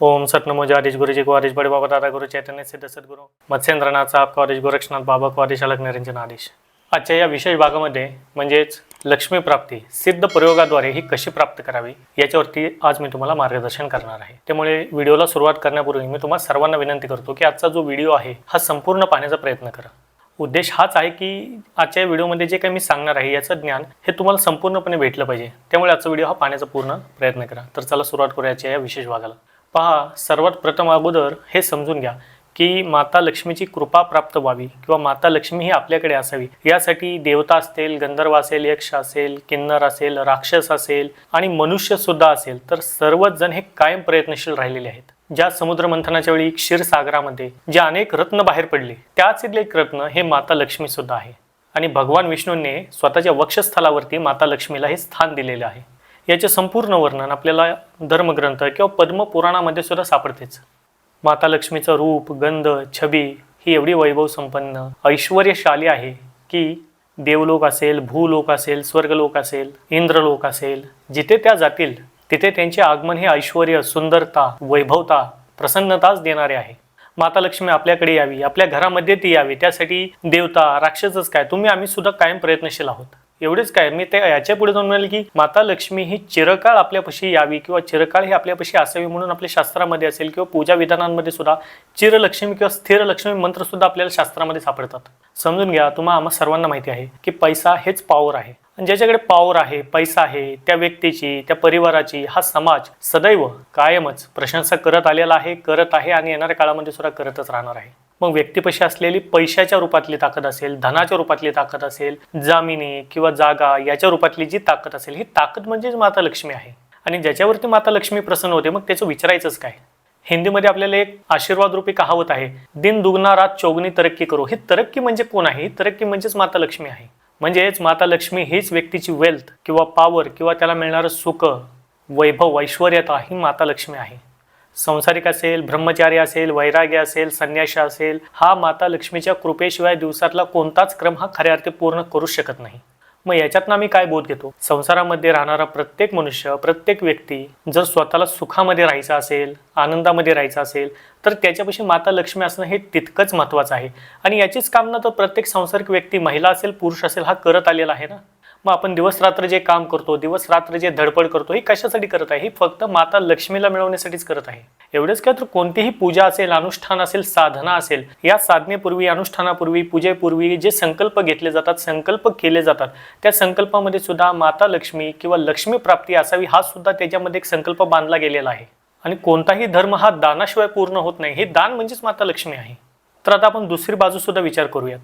ओम सतनमो आदेश गुरुजी को आदेश बड़े बाबा दादा गुरु चैतन्य सिद्ध सद्गुरु। मत्स्येंद्रनाथ आपका आदेश गोरक्षनाथ बाबा को आदेश अलग निरंजन आदेश। आजच्या या विशेष भागामध्ये म्हणजेच लक्ष्मी प्राप्ती सिद्ध प्रयोगाद्वारे ही कशी प्राप्त करावी याच्यावरती आज मी तुम्हाला मार्गदर्शन करणार आहे. त्यामुळे व्हिडिओला सुरुवात करण्यापूर्वी मी तुम्हाला सर्वांना विनंती करतो की आजचा जो व्हिडिओ आहे हा संपूर्ण पाहण्याचा प्रयत्न करा. उद्देश हाच आहे की आजच्या व्हिडिओमध्ये जे काही मी सांगणार आहे याचं ज्ञान हे तुम्हाला संपूर्णपणे भेटलं पाहिजे. त्यामुळे आजचा व्हिडिओ हा पाहण्याचा पूर्ण प्रयत्न करा. तर चला सुरुवात करूया आजच्या या विशेष भागाला. पहा सर्वात प्रथम अगोदर हे समजून घ्या की माता लक्ष्मीची कृपा प्राप्त व्हावी किंवा माता लक्ष्मी ही आपल्याकडे असावी. यासाठी देवता असतील गंधर्व असेल यक्ष असेल किन्नर असेल राक्षस असेल आणि मनुष्य सुद्धा असेल तर सर्वच जण हे कायम प्रयत्नशील राहिलेले आहेत. ज्या समुद्र मंथनाच्या वेळी क्षीरसागरामध्ये जे अनेक रत्न बाहेर पडले त्यातील एक रत्न हे माता लक्ष्मी सुद्धा आहे. आणि भगवान विष्णूंनी स्वतःच्या वक्षस्थलावरती माता लक्ष्मीला हे स्थान दिलेले आहे. याचे संपूर्ण वर्णन आपल्याला धर्मग्रंथ किंवा पद्मपुराणामध्ये सुद्धा सापडतेच. माता लक्ष्मीचं रूप गंध छबी ही एवढी वैभव संपन्न ऐश्वर्यशाली आहे की देवलोक असेल भूलोक असेल स्वर्गलोक असेल इंद्रलोक असेल जिथे त्या जातील तिथे त्यांचे आगमन हे ऐश्वर सुंदरता वैभवता प्रसन्नताच देणारे आहे. माता लक्ष्मी आपल्याकडे यावी आपल्या घरामध्ये ती यावी त्यासाठी देवता राक्षसच काय तुम्ही आम्ही सुद्धा कायम प्रयत्नशील आहोत. एवढेच काय मी ते याच्यापुढे जाऊन म्हणाल की माता लक्ष्मी ही चिरकाळ आपल्यापाशी यावी किंवा चिरकाळ ही आपल्यापाशी असावी म्हणून आपल्या शास्त्रामध्ये असेल किंवा पूजा विधानांमध्ये सुद्धा चिरलक्ष्मी किंवा स्थिर लक्ष्मी मंत्र सुद्धा आपल्याला शास्त्रामध्ये सापडतात. समजून घ्या तुम्हाला आम्हा सर्वांना माहिती आहे की पैसा हेच पॉवर आहे. आणि ज्याच्याकडे पॉवर आहे पैसा आहे त्या व्यक्तीची त्या परिवाराची हा समाज सदैव कायमच प्रशंसा करत आलेला आहे करत आहे आणि येणाऱ्या काळामध्ये सुद्धा करतच राहणार आहे. मग व्यक्तीपाशी असलेली पैशाच्या रूपातली ताकद असेल धनाच्या रूपातली ताकद असेल जामिनी किंवा जागा याच्या रूपातली जी ताकद असेल ही ताकद म्हणजेच माता लक्ष्मी आहे. आणि ज्याच्यावरती माता लक्ष्मी प्रसन्न होते मग त्याचं विचारायचंच काय? हिंदीमध्ये आपल्याला एक आशीर्वाद रूपी कहावत आहे दिन दुगना रात चौगणी तरक्की करू. ही तरक्की म्हणजे कोण आहे? ही तरक्की म्हणजेच माता लक्ष्मी आहे. म्हणजेच माता लक्ष्मी हीच व्यक्तीची वेल्थ किंवा पॉवर किंवा त्याला मिळणारं सुख वैभव ऐश्वर्यता ही माता लक्ष्मी आहे. संसारिक असेल ब्रह्मचारी असेल वैराग्य असेल संन्याशी असेल हा माता लक्ष्मीच्या कृपेशिवाय दिवसातला कोणताच क्रम हा खऱ्या अर्थी पूर्ण करू शकत नाही. मग याच्यातनं आम्ही काय बोध घेतो? संसारामध्ये राहणारा प्रत्येक मनुष्य प्रत्येक व्यक्ती जर स्वतःला सुखामध्ये राहायचं असेल आनंदामध्ये राहायचं असेल तर त्याच्यापाशी माता लक्ष्मी असणं हे तितकंच महत्त्वाचं आहे. आणि याचीच कामना तर प्रत्येक संसारिक व्यक्ती महिला असेल पुरुष असेल हा करत आलेला आहे ना? मग आपण दिवस रात्र जे काम करतो दिवस रात्र जे धडपड करतो हे कशासाठी करत आहे? ही फक्त माता लक्ष्मीला मिळवण्यासाठीच करत आहे. एवढेच काय तर कोणतीही पूजा असेल अनुष्ठान असेल साधना असेल या साधनेपूर्वी अनुष्ठानापूर्वी पूजेपूर्वी जे संकल्प घेतले जातात संकल्प केले जातात त्या संकल्पामध्ये सुद्धा माता लक्ष्मी किंवा लक्ष्मी प्राप्ती असावी हा सुद्धा त्याच्यामध्ये एक संकल्प बांधला गेलेला आहे. आणि कोणताही धर्म हा दानाशिवाय पूर्ण होत नाही. हे दान म्हणजेच माता लक्ष्मी आहे. तर आता आपण दुसरी बाजू सुद्धा विचार करूयात.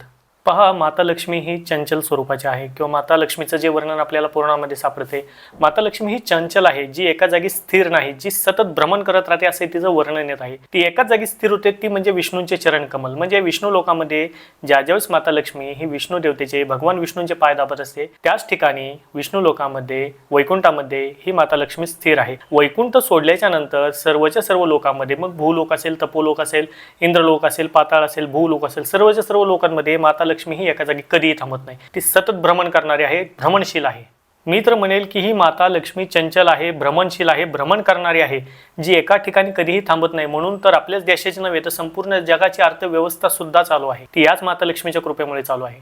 पहा माता लक्ष्मी ही चंचल स्वरूपाची आहे किंवा माता लक्ष्मीचं जे वर्णन आपल्याला पुराणामध्ये सापडते माता लक्ष्मी ही चंचल आहे जी एका जागी स्थिर नाही जी सतत भ्रमण करत राहते असे तिचं वर्णन येत आहे. ती एकाच जागी स्थिर होते ती म्हणजे विष्णूंचे चरण कमल. म्हणजे विष्णू लोकामध्ये ज्या ज्यावेळेस माता लक्ष्मी ही विष्णू देवतेचे भगवान विष्णूंचे पाय दाबत असते त्याच ठिकाणी विष्णू लोकामध्ये वैकुंठामध्ये ही माता लक्ष्मी स्थिर आहे. वैकुंठ सोडल्याच्या नंतर सर्वच्या सर्व लोकांमध्ये मग भूलोक असेल तपोलोक असेल इंद्रलोक असेल पाताळ असेल भूलोक असेल सर्वच्या सर्व लोकांमध्ये माता लक्ष्मी ही एका जागी कधीही थांबत नाही. ती सतत भ्रमण करणारी आहे भ्रमणशील आहे. मी तर म्हणेल की ही माता लक्ष्मी चंचल आहे भ्रमणशील आहे भ्रमण करणारी आहे जी एका ठिकाणी कधीही थांबत नाही. म्हणून तर आपल्याच देशाची नव्हे तर संपूर्ण जगाची अर्थव्यवस्था सुद्धा चालू आहे. ती याच माता लक्ष्मीच्या कृपेमुळे चालू आहे.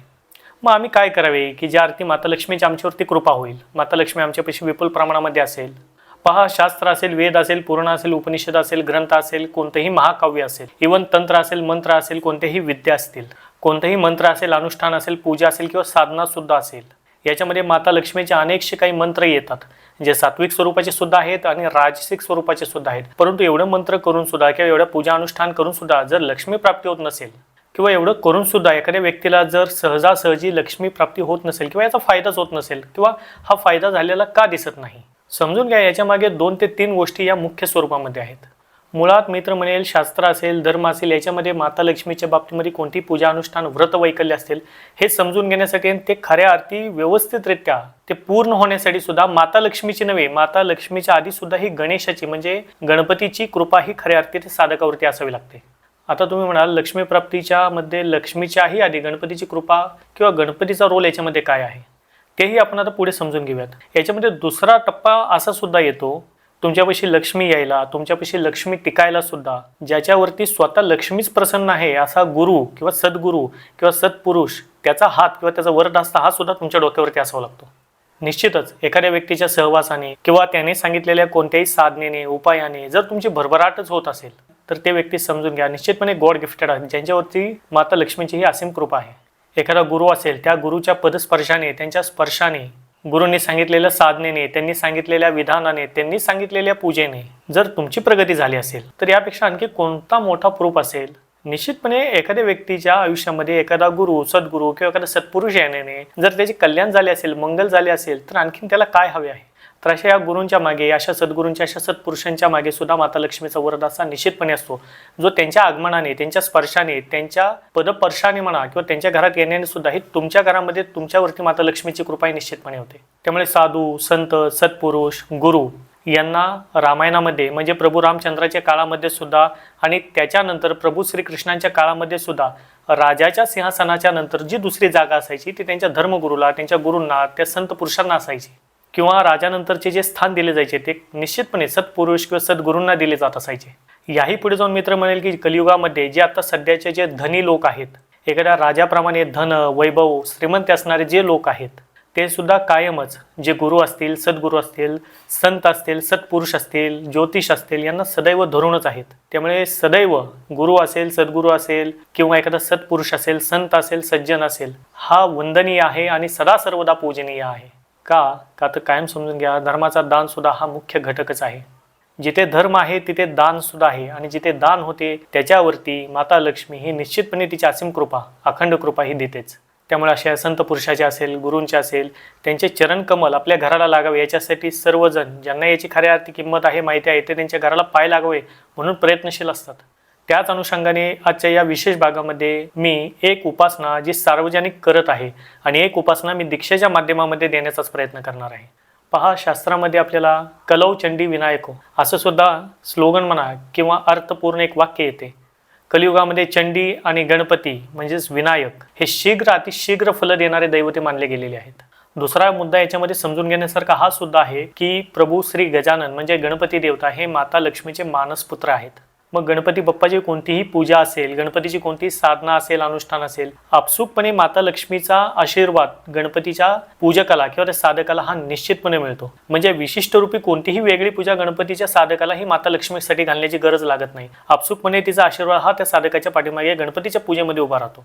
मग आम्ही काय करावे की ज्या अर्थी माता लक्ष्मीची आमच्यावरती कृपा होईल? माता लक्ष्मी आमच्यापाशी विपुल प्रमाणामध्ये असेल. पहा शास्त्र असेल वेद असेल पुराण असेल उपनिषद असेल ग्रंथ असेल कोणतेही महाकाव्य असेल. इवन तंत्र असेल मंत्र असेल कोणत्याही विद्या असतील. कोणतंही मंत्र असेल अनुष्ठान असेल पूजा असेल किंवा साधना सुद्धा असेल याच्यामध्ये माता लक्ष्मीचे अनेकशे काही मंत्र येतात जे सात्विक स्वरूपाचे सुद्धा आहेत आणि राजसिक स्वरूपाचे सुद्धा आहेत. परंतु एवढं मंत्र करून सुद्धा किंवा एवढं पूजा अनुष्ठान करून सुद्धा जर लक्ष्मी प्राप्ती होत नसेल किंवा एवढं करून सुद्धा एखाद्या व्यक्तीला जर सहजासहजी लक्ष्मी प्राप्ती होत नसेल किंवा याचा फायदाच होत नसेल किंवा हा फायदा झालेला का दिसत नाही? समजून घ्या याच्या मागे दोन ते तीन गोष्टी या मुख्य स्वरूपामध्ये आहेत. मुळात मित्र म्हणेल शास्त्र असेल धर्म असेल याच्यामध्ये माता लक्ष्मीच्या बाबतीमध्ये कोणती पूजा अनुष्ठान व्रत वैकल्य असतील हे समजून घेण्यासाठी आणि ते खऱ्या अर्थी व्यवस्थितरित्या ते पूर्ण होण्यासाठी सुद्धा माता लक्ष्मीची नव्हे माता लक्ष्मीच्या आधी सुद्धा ही गणेशाची म्हणजे गणपतीची कृपा ही खऱ्या अर्थी ते साधकावरती असावी लागते. आता तुम्ही म्हणाल लक्ष्मी प्राप्तीच्या मध्ये लक्ष्मीच्याही आधी गणपतीची कृपा किंवा गणपतीचा रोल याच्यामध्ये काय आहे? तेही आपण आता पुढे समजून घेऊयात. याच्यामध्ये दुसरा टप्पा असा सुद्धा येतो तुमच्यापाशी लक्ष्मी यायला तुमच्यापाशी लक्ष्मी टिकायला सुद्धा ज्याच्यावरती स्वतः लक्ष्मीच प्रसन्न आहे असा गुरु किंवा सद्गुरू किंवा सत्पुरुष त्याचा हात किंवा त्याचा वरद असता हा सुद्धा तुमच्या डोक्यावरती असावा लागतो. निश्चितच एखाद्या व्यक्तीच्या सहवासाने किंवा त्याने सांगितलेल्या कोणत्याही साधनेने उपायाने जर तुमची भरभराटच होत असेल तर ते व्यक्ती समजून घ्या. निश्चितपणे गॉड गिफ्टेड आहेत ज्यांच्यावरती माता लक्ष्मीची ही असीम कृपा आहे. एखादा गुरु असेल त्या गुरुच्या पदस्पर्शाने त्यांच्या स्पर्शाने गुरुंनी सांगितलेल्या साधनेने त्यांनी सांगितलेल्या विधानाने त्यांनी सांगितलेल्या पूजेने जर तुमची प्रगती झाली असेल तर यापेक्षा आणखी कोणता मोठा प्रूफ असेल? निश्चितपणे एखाद्या व्यक्तीच्या आयुष्यामध्ये एखादा गुरु सद्गुरू किंवा एखादा सत्पुरुष येण्याने जर त्याचे कल्याण झाले असेल मंगल झाले असेल तर आणखीन त्याला काय हवे आहे? तर अशा या गुरूंच्या मागे अशा सद्गुरूंच्या अशा सत्पुरुषांच्या मागे सुद्धा माता लक्ष्मीचा वरद असा निश्चितपणे असतो. जो त्यांच्या आगमनाने त्यांच्या स्पर्शाने त्यांच्या पदपर्शाने म्हणा किंवा त्यांच्या घरात येण्याने सुद्धा हे तुमच्या घरामध्ये तुमच्यावरती माता लक्ष्मीची कृपा निश्चितपणे होते. त्यामुळे साधू संत सत्पुरुष गुरु यांना रामायणामध्ये म्हणजे प्रभू रामचंद्राच्या काळामध्ये सुद्धा आणि त्याच्यानंतर प्रभू श्रीकृष्णांच्या काळामध्ये सुद्धा राजाच्या सिंहासनाच्या नंतर जी दुसरी जागा असायची ती त्यांच्या धर्मगुरूला त्यांच्या गुरूंना त्या संत पुरुषांना असायची. किंवा राजानंतरचे जे स्थान दिले जायचे ते निश्चितपणे सत्पुरुष किंवा सद्गुरूंना दिले जात असायचे. याही पुढे जाऊन मित्र म्हणेल की कलियुगामध्ये जे आता सध्याचे जे धनी लोक आहेत एखाद्या राजाप्रमाणे धन वैभव श्रीमंत असणारे जे लोक आहेत ते सुद्धा कायमच जे गुरु असतील सद्गुरू असतील संत असतील सत्पुरुष असतील ज्योतिष असतील यांना सदैव धरूनच आहेत. त्यामुळे सदैव गुरु असेल सद्गुरू असेल किंवा एखादा सत्पुरुष असेल संत असेल सज्जन असेल हा वंदनीय आहे आणि सदा सर्वदा पूजनीय आहे. का? का तर कायम समजून घ्या धर्माचा दानसुद्धा हा मुख्य घटकच आहे. जिथे धर्म आहे तिथे दानसुद्धा आहे. आणि जिथे दान होते त्याच्यावरती माता लक्ष्मी ही निश्चितपणे तिची असीम कृपा अखंड कृपा ही देतेच. त्यामुळे अशा संत पुरुषाचे असेल गुरूंचे असेल त्यांचे चरणकमल आपल्या घराला लागावे याच्यासाठी सर्वजण ज्यांना याची खऱ्या अर्थी किंमत आहे माहिती आहे ते त्यांच्या घराला पाय लागावे म्हणून प्रयत्नशील असतात. त्याच अनुषंगाने आजच्या या विशेष भागामध्ये मी एक उपासना जी सार्वजनिक करत आहे आणि एक उपासना मी दीक्षेच्या माध्यमामध्ये देण्याचाच प्रयत्न करणार आहे. पहा शास्त्रामध्ये आपल्याला कलौ चंडी विनायको असं सुद्धा स्लोगन म्हणा किंवा अर्थपूर्ण एक वाक्य येते. कलियुगामध्ये चंडी आणि गणपती म्हणजेच विनायक हे शीघ्र अतिशीघ्र फल देणारे दैवते मानले गेलेले आहेत. दुसरा मुद्दा याच्यामध्ये समजून घेण्यासारखा हा सुद्धा आहे की प्रभू श्री गजानन म्हणजे गणपती देवता हे माता लक्ष्मीचे मानसपुत्र आहेत. मग गणपती बाप्पाची कोणतीही पूजा असेल गणपतीची कोणतीही साधना असेल अनुष्ठान असेल आपसुकपणे माता लक्ष्मीचा आशीर्वाद गणपतीच्या पूजकाला किंवा त्या साधकाला हा निश्चितपणे मिळतो. म्हणजे विशिष्ट रूपी कोणतीही वेगळी पूजा गणपतीच्या साधकाला ही माता लक्ष्मीसाठी घालण्याची गरज लागत नाही. आपसुकपणे तिचा आशीर्वाद हा त्या साधकाच्या पाठीमागे गणपतीच्या पूजेमध्ये उभा राहतो.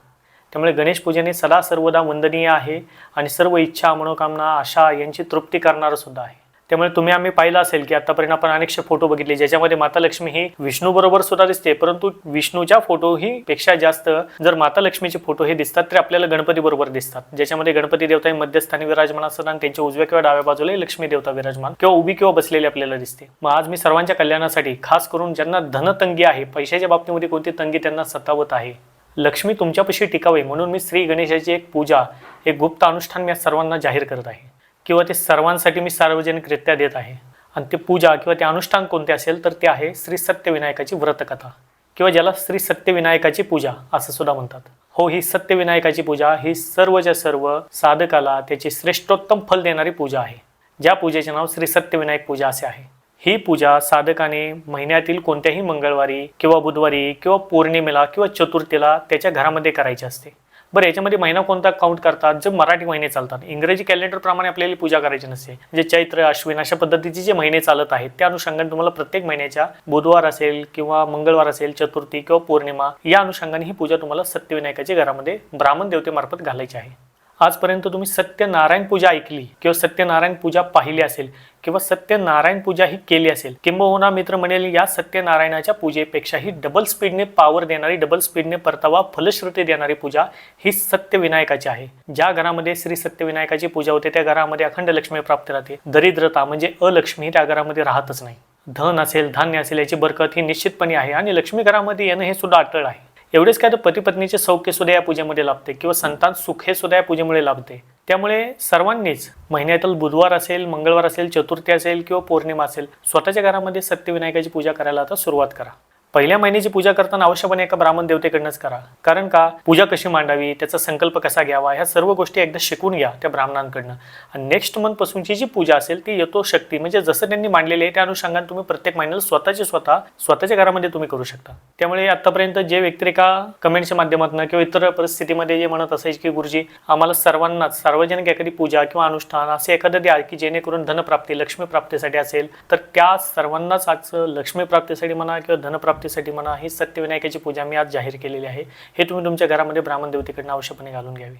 त्यामुळे गणेश पूजेने सदा सर्वदा वंदनीय आहे आणि सर्व इच्छा मनोकामना आशा यांची तृप्ती करणारं सुद्धा आहे. त्यामुळे तुम्ही आम्ही पाहिलं असेल की आतापर्यंत आपण अनेकशे फोटो बघितले ज्याच्यामध्ये माता लक्ष्मी ही विष्णू बरोबर सुद्धा दिसते परंतु विष्णूच्या फोटो ही पेक्षा जास्त जर माता लक्ष्मीचे फोटो हे दिसतात तर आपल्याला गणपती बरोबर दिसतात. ज्याच्यामध्ये गणपती देवता हे मध्यस्थानी विराजमान असतात आणि त्यांच्या उजव्या किंवा डाव्या बाजूला लक्ष्मी देवता विराजमान किंवा उभी किंवा बसलेली आपल्याला दिसते. मग आज मी सर्वांच्या कल्याणासाठी खास करून ज्यांना धनतंगी आहे पैशाच्या बाबतीमध्ये कोणती तंगी त्यांना सतावत आहे लक्ष्मी तुमच्यापाशी टिकावे म्हणून मी श्री गणेशाची एक पूजा एक गुप्त अनुष्ठान मी सर्वांना जाहीर करत आहे. किंवा ते सर्वांसाठी मी सार्वजनिकरित्या देत आहे. आणि ते पूजा किंवा ते अनुष्ठान कोणते असेल तर ते आहे श्री सत्यविनायकाची व्रतकथा किंवा ज्याला श्री सत्यविनायकाची पूजा असं सुद्धा म्हणतात. हो ही सत्यविनायकाची पूजा ही सर्वच्या सर्व साधकाला त्याची श्रेष्ठोत्तम फल देणारी पूजा आहे. ज्या पूजेचे नाव श्री सत्यविनायक पूजा असे आहे. ही पूजा साधकाने महिन्यातील कोणत्याही मंगळवारी किंवा बुधवारी किंवा पौर्णिमेला किंवा चतुर्थीला त्याच्या घरामध्ये करायची असते. बरं याच्यामध्ये महिना कोणता काउंट करतात? जे मराठी महिने चालतात. इंग्रजी कॅलेंडर प्रमाणे आपल्याला पूजा करायची नसते. जे चैत्र अश्विन अशा पद्धतीचे जे महिने चालत आहेत त्या अनुषंगाने तुम्हाला प्रत्येक महिन्याच्या बुधवार असेल किंवा मंगळवार असेल चतुर्थी किंवा पौर्णिमा या अनुषंगाने ही पूजा तुम्हाला सत्यविनायकाच्या घरामध्ये ब्राह्मण देवतेमार्फत घालायची आहे. आजपर्यंत तुम्ही सत्यनारायण पूजा ऐकली किंवा सत्यनारायण पूजा पाहिली असेल किंवा सत्यनारायण पूजा ही केली असेल किंबहुना मित्र म्हणेल या सत्यनारायणाच्या पूजेपेक्षाही डबल स्पीडने पॉवर देणारी डबल स्पीडने परतावा फलश्रुती देणारी पूजा ही सत्यविनायकाची आहे. ज्या घरामध्ये श्री सत्यविनायकाची पूजा होते त्या घरामध्ये अखंड लक्ष्मी प्राप्त राहते. दरिद्रता म्हणजे अलक्ष्मी त्या घरामध्ये राहतच नाही. धन असेल धान्य असेल याची बरकत ही निश्चितपणे आहे आणि लक्ष्मी घरामध्ये येणं हे सुद्धा अटळ आहे. एवढेच काय तर पतीपत्नीचे सौख्य सुद्धा या पूजेमध्ये लाभते किंवा संतान सुख हे सुद्धा या पूजेमुळे लाभते. त्यामुळे सर्वांनीच महिन्यातील बुधवार असेल मंगळवार असेल चतुर्थी असेल किंवा पौर्णिमा असेल स्वतःच्या घरामध्ये सत्यविनायकाची पूजा करायला आता सुरुवात करा. पहिल्या महिन्याची पूजा करताना अवश्यपणे एका ब्राह्मण देवतेकडनंच करा. कारण का? पूजा कशी मांडावी त्याचा संकल्प कसा घ्यावा ह्या सर्व गोष्टी एकदा शिकून घ्या त्या ब्राह्मणांकडनं. आणि नेक्स्ट मंथ पासूनची जी पूजा असेल ती येतो शक्ती म्हणजे जसं त्यांनी मांडलेली आहे त्या अनुषंगाने तुम्ही प्रत्येक महिन्याला स्वतःचे स्वतः स्वतःच्या घरामध्ये तुम्ही करू शकता. त्यामुळे आतापर्यंत जे व्यक्तिरेखा कमेंटच्या माध्यमातून किंवा इतर परिस्थितीमध्ये जे म्हणत असायचे की गुरुजी आम्हाला सर्वांनाच सार्वजनिक एखादी पूजा किंवा अनुष्ठान असे एखादं द्या की जेणेकरून धनप्राप्ती लक्ष्मी प्राप्तीसाठी असेल तर त्या सर्वांनाच आज लक्ष्मी प्राप्तीसाठी म्हणा किंवा प्राप्तीसाठी म्हणा ही सत्यविनायकाची पूजा मी आज जाहीर केलेली आहे. हे तुम्ही तुमच्या घरामध्ये ब्राह्मण देवतेकडनं आवश्यकपणे घालून घ्यावी.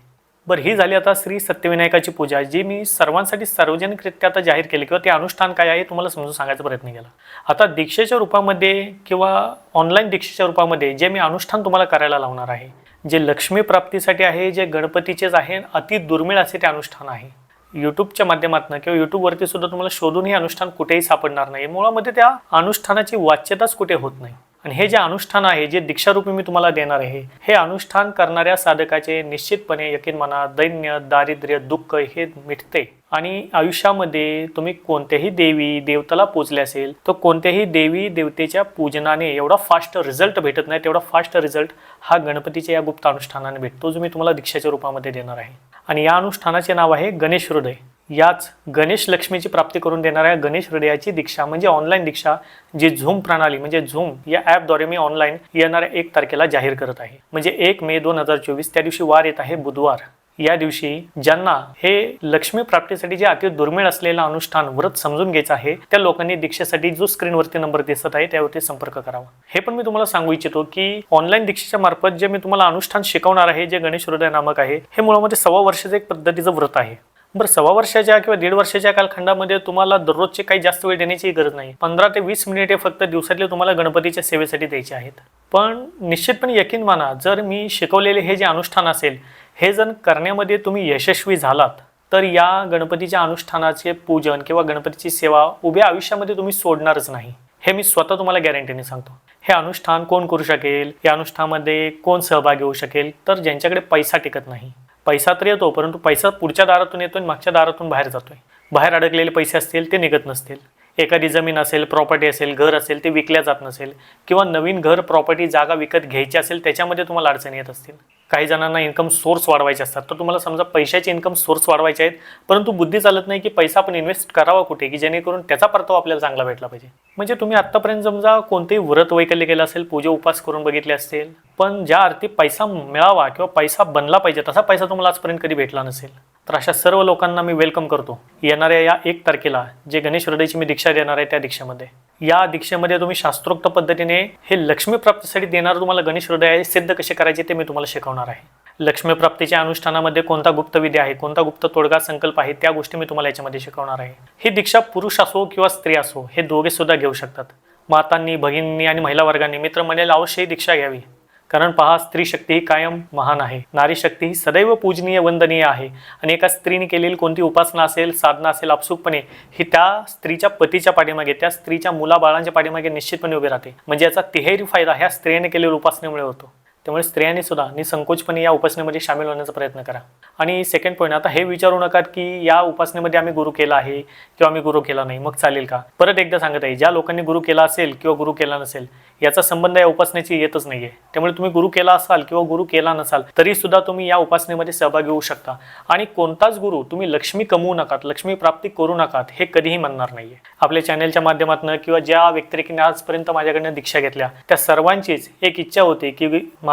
बरं ही झाली आता श्री सत्यविनायकाची पूजा जी मी सर्वांसाठी सार्वजनिकरित्या आता जाहीर केली किंवा ते अनुष्ठान काय आहे तुम्हाला समजून सांगायचा प्रयत्न केला. आता दीक्षेच्या रूपामध्ये किंवा ऑनलाईन दीक्षेच्या रूपामध्ये जे मी अनुष्ठान तुम्हाला करायला लावणार आहे जे लक्ष्मी प्राप्तीसाठी आहे जे गणपतीचेच आहे अति दुर्मिळ असे ते अनुष्ठान आहे. यूट्यूबच्या माध्यमातून किंवा यूट्यूबवरती सुद्धा तुम्हाला शोधून हे अनुष्ठान कुठेही सापडणार नाही. मुळामध्ये त्या अनुष्ठानाची वाच्यताच कुठे होत नाही. आणि हे जे अनुष्ठान आहे जे दीक्षारूपी मी तुम्हाला देणार आहे हे अनुष्ठान करणाऱ्या साधकाचे निश्चितपणे यकीन म्हणा दैन्य दारिद्र्य दुःख हे मिटते. आणि आयुष्यामध्ये तुम्ही कोणत्याही देवी देवताला पोचले असेल तर कोणत्याही देवी देवतेच्या पूजनाने एवढा फास्ट रिझल्ट भेटत नाही तेवढा फास्ट रिझल्ट हा गणपतीच्या या गुप्त अनुष्ठानाने भेटतो जो मी तुम्हाला दीक्षाच्या रूपामध्ये देणार आहे. आणि या अनुष्ठानाचे नाव आहे गणेश हृदय. याच गणेश लक्ष्मीची प्राप्ती करून देणाऱ्या गणेश हृदयाची दीक्षा म्हणजे ऑनलाईन दीक्षा जी झूम प्रणाली म्हणजे झूम या ॲपद्वारे मी ऑनलाईन येणाऱ्या एक तारखेला जाहीर करत आहे. म्हणजे एक मे दोन हजार चोवीस त्या दिवशी वार येत आहे बुधवार. या दिवशी ज्यांना हे लक्ष्मी प्राप्तीसाठी जे अति दुर्मिळ असलेलं अनुष्ठान व्रत समजून घ्यायचं आहे त्या लोकांनी दीक्षेसाठी जो स्क्रीनवरती नंबर दिसत आहे त्यावरती संपर्क करावा. हे पण मी तुम्हाला सांगू इच्छितो की ऑनलाईन दीक्षेच्या मार्फत जे मी तुम्हाला अनुष्ठान शिकवणार आहे जे गणेश हृदय नामक आहे हे मुळामध्ये सव्वा वर्षाचं एक पद्धतीचं व्रत आहे. बरं सव्वा वर्षाच्या किंवा दीड वर्षाच्या कालखंडामध्ये तुम्हाला दररोजचे काही जास्त वेळ देण्याची गरज नाही. पंधरा ते वीस मिनिटे फक्त दिवसातले तुम्हाला गणपतीच्या सेवेसाठी द्यायचे आहेत. पण निश्चितपणे यकीन माना जर मी शिकवलेले हे जे अनुष्ठान असेल हे जर करण्यामध्ये तुम्ही यशस्वी झालात तर या गणपतीच्या अनुष्ठानाचे पूजन किंवा गणपतीची सेवा उभ्या आयुष्यामध्ये तुम्ही सोडणारच नाही. हे मी स्वतः तुम्हाला गॅरंटीने सांगतो. हे अनुष्ठान कोण करू शकेल? या अनुष्ठानामध्ये कोण सहभागी होऊ शकेल? तर ज्यांच्याकडे पैसा टिकत नाही. पैसा तर येतो परंतु पैसा पुढच्या दारातून येतो आणि मागच्या दारातून बाहेर जातो आहे बाहेर अडकलेले पैसे असतील ते निघत नसतील. एखादी जमीन असेल प्रॉपर्टी असेल घर असेल ते विकल्या जात नसेल. किंवा नवीन घर प्रॉपर्टी जागा विकत घ्यायची असेल त्याच्यामध्ये तुम्हाला अडचणी येत असतील. काही जणांना इन्कम सोर्स वाढवायचे असतात. तर तुम्हाला समजा पैशाचे इन्कम सोर्स वाढवायचे आहेत परंतु बुद्धी चालत नाही की पैसा आपण इन्व्हेस्ट करावा कुठे की जेणेकरून त्याचा परतावा आपल्याला चांगला भेटला पाहिजे. म्हणजे तुम्ही आत्तापर्यंत समजा कोणतेही व्रत वैकल्य केलं असेल पूजा उपास करून बघितले असतील पण ज्या अर्थी पैसा मिळावा किंवा पैसा बनला पाहिजे तसा पैसा तुम्हाला आजपर्यंत कधी भेटला नसेल. तर अशा सर्व लोकांना मी वेलकम करतो. येणाऱ्या या एक तारखेला जे गणेश हृदयची मी दीक्षा देणार आहे त्या दीक्षेमध्ये. या दीक्षेमध्ये तुम्ही शास्त्रोक्त पद्धतीने हे लक्ष्मीप्राप्तीसाठी देणारं तुम्हाला गणेश हृदय आहे सिद्ध कसे करायचे ते मी तुम्हाला शिकवणार आहे. लक्ष्मीप्राप्तीच्या अनुष्ठानामध्ये कोणता गुप्त विधी आहे कोणता गुप्त तोडगा संकल्प आहे त्या गोष्टी मी तुम्हाला याच्यामध्ये शिकवणार आहे. ही दीक्षा पुरुष असो किंवा स्त्री असो हे दोघे सुद्धा घेऊ शकतात. मातांनी भगिनींनी आणि महिला वर्गांनी मित्रमंडळीला अवश्य ही दीक्षा घ्यावी. कारण पहा स्त्री शक्ती ही कायम महान आहे. नारी शक्ती ही सदैव पूजनीय वंदनीय आहे. आणि एका स्त्रीने केलेली कोणती उपासना असेल साधना असेल आपसुकपणे ही त्या स्त्रीच्या पतीच्या पाठीमागे त्या स्त्रीच्या मुलाबाळांच्या पाठीमागे निश्चितपणे उभी राहते. म्हणजे याचा तिहेरी फायदा ह्या स्त्रीने केलेल्या उपासनेमुळे होतो. त्यामुळे स्त्रियांनी सुद्धा निसंकोचपणे या उपासनेमध्ये सामील होण्याचा प्रयत्न करा. आणि सेकंड पॉईंट आता हे विचारू नका की या उपासनेमध्ये आम्ही गुरु केला आहे किंवा आम्ही गुरु केला नाही मग चालेल का? परत एकदा सांगत आहे ज्या लोकांनी गुरु केला असेल किंवा गुरु केला नसेल याचा संबंध या उपासनेची येतच नाहीये. त्यामुळे तुम्ही गुरु केला असाल किंवा गुरु केला नसाल तरी सुद्धा तुम्ही या उपासनेमध्ये सहभागी होऊ शकता. आणि कोणताच गुरु तुम्ही लक्ष्मी कमवू नकात लक्ष्मी प्राप्ती करू नकात हे कधीही म्हणणार नाहीये. आपल्या चॅनेलच्या माध्यमातून किंवा ज्या व्यक्तिरेकीने आजपर्यंत माझ्याकडनं दीक्षा घेतल्या त्या सर्वांचीच एक इच्छा होती की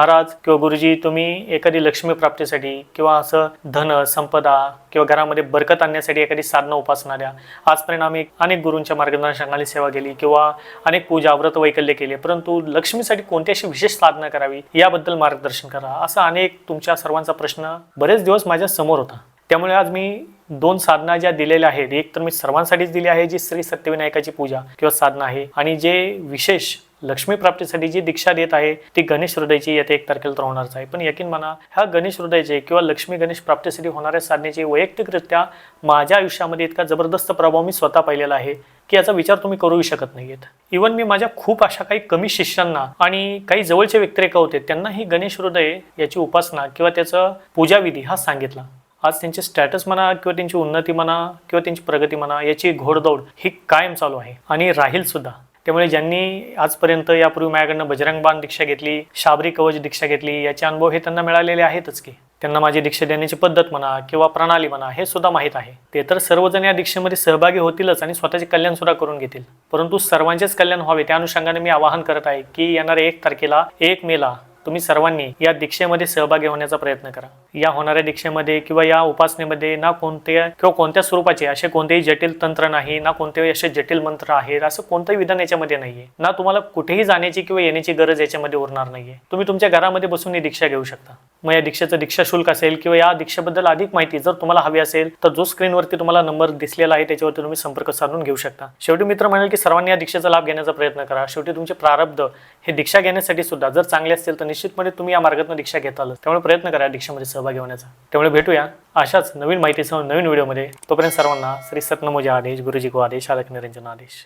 महाराज किंवा गुरुजी तुम्ही एखादी लक्ष्मी प्राप्तीसाठी किंवा असं धन संपदा किंवा घरामध्ये बरकत आणण्यासाठी एखादी साधना उपासना द्या आजपर्यंत आम्ही अनेक गुरूंच्या मार्गदर्शनाखाली सेवा केली किंवा अनेक पूजा व्रत वैकल्य केले. परंतु लक्ष्मीसाठी कोणती अशी विशेष साधना करावी याबद्दल मार्गदर्शन करा. असा अनेक तुमच्या सर्वांचा प्रश्न बरेच दिवस माझ्यासमोर होता. त्यामुळे आज मी दोन साधना ज्या दिलेल्या आहेत एक तर मी सर्वांसाठीच दिली आहे जी श्री सत्यविनायकाची पूजा किंवा साधना आहे आणि जे विशेष लक्ष्मी प्राप्तीसाठी जी दीक्षा देत आहे ती गणेश हृदयची येत्या एक तारखेला तर होणारच आहे. पण यकीन म्हणा ह्या गणेश हृदयचे किंवा लक्ष्मी गणेश प्राप्तीसाठी होणाऱ्या साधनेचे वैयक्तिकरित्या माझ्या आयुष्यामध्ये इतका जबरदस्त प्रभाव मी स्वतः पाहिलेला आहे की याचा विचार तुम्ही करूही शकत नाहीयेत. इवन मी माझ्या खूप अशा काही कमी शिष्यांना आणि काही जवळचे व्यक्तिरेखा होते त्यांना ही गणेश हृदय याची उपासना किंवा त्याचं पूजाविधी हा सांगितला. आज त्यांचे स्टॅटस म्हणा किंवा त्यांची उन्नती म्हणा किंवा त्यांची प्रगती म्हणा याची घोडदौड ही कायम चालू आहे. आणि राहील सुद्धा. त्यामुळे ज्यांनी आजपर्यंत यापूर्वी माझ्याकडनं बजरंग बाण दीक्षा घेतली शाबरी कवच दीक्षा घेतली याचे अनुभव हे त्यांना मिळालेले आहेतच की. त्यांना माझी दीक्षा देण्याची पद्धत म्हणा किंवा प्रणाली म्हणा हे सुद्धा माहीत आहे. ते तर सर्वजण या दीक्षेमध्ये सहभागी होतीलच आणि स्वतःचे कल्याण सुद्धा करून घेतील. परंतु सर्वांचेच कल्याण व्हावे त्या अनुषंगाने मी आवाहन करत आहे की येणाऱ्या एक तारखेला एक मेला तुम्ही सर्वांनी या दीक्षेमध्ये सहभागी होण्याचा प्रयत्न करा. या होणाऱ्या दीक्षेमध्ये किंवा या उपासनेमध्ये ना कोणत्या किंवा कोणत्या स्वरूपाचे असे कोणतेही जटिल तंत्र नाही ना कोणतेही असे जटिल मंत्र आहेत असं कोणतंही विधान याच्यामध्ये नाहीये. ना तुम्हाला कुठेही जाण्याची किंवा येण्याची गरज याच्यामध्ये उरणार नाहीये. तुम्ही तुमच्या घरामध्ये बसून ही दीक्षा घेऊ शकता. मग या दीक्षेचं दीक्षा शुल्क असेल किंवा या दीक्षेबद्दल अधिक माहिती जर तुम्हाला हवी असेल तर जो स्क्रीनवरती तुम्हाला नंबर दिसलेला आहे त्याच्यावरती तुम्ही संपर्क साधून घेऊ शकता. शेवटी मित्र म्हणाल की सर्वांनी या दीक्षेचा लाभ घेण्याचा प्रयत्न करा. शेवटी तुमचे प्रारब्ध हे दीक्षा घेण्यासाठी सुद्धा जर चांगले असेल तर निश्चितपणे तुम्ही या मार्गातून दीक्षा घेतालच त्यामुळे प्रयत्न करा या दीक्षेमध्ये सहभागी होण्याचा. त्यामुळे भेटूया अशाच नवीन माहितीसह नवीन व्हिडिओमध्ये. तोपर्यंत सर्वांना श्री सतनमोजी आदेश गुरुजी को आदेश आलक निरंजन आदेश.